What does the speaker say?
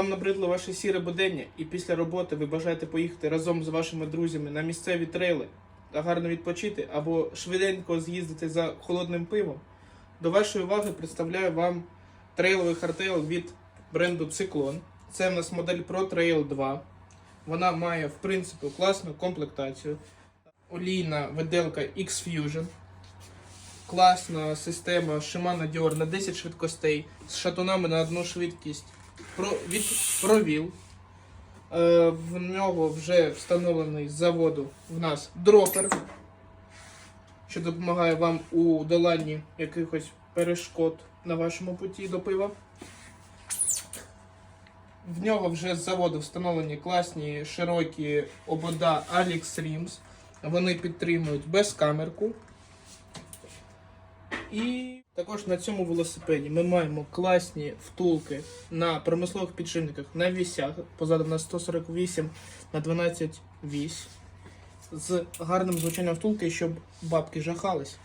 Вам набридло ваше сіре будення, і після роботи ви бажаєте поїхати разом з вашими друзями на місцеві трейли та гарно відпочити або швиденько з'їздити за холодним пивом. До вашої уваги представляю вам трейловий хардтейл від бренду Циклон. Це в нас модель Pro Trail 2. Вона має, в принципі, класну комплектацію. Олійна виделка X-Fusion. Класна система Shimano Dior на 10 швидкостей з шатунами на одну швидкість про, від провіл. Е, в нього вже встановлений з заводу в нас дропер, що допомагає вам у доланні якихось перешкод на вашому путі до пива. В нього вже з заводу встановлені класні широкі обода Alex Rims. Вони підтримують безкамерку. І також на цьому велосипеді ми маємо класні втулки на промислових підшипниках на вісях. Позаду на 148 на 12 вісь. З гарним звучанням втулки, щоб бабки жахались.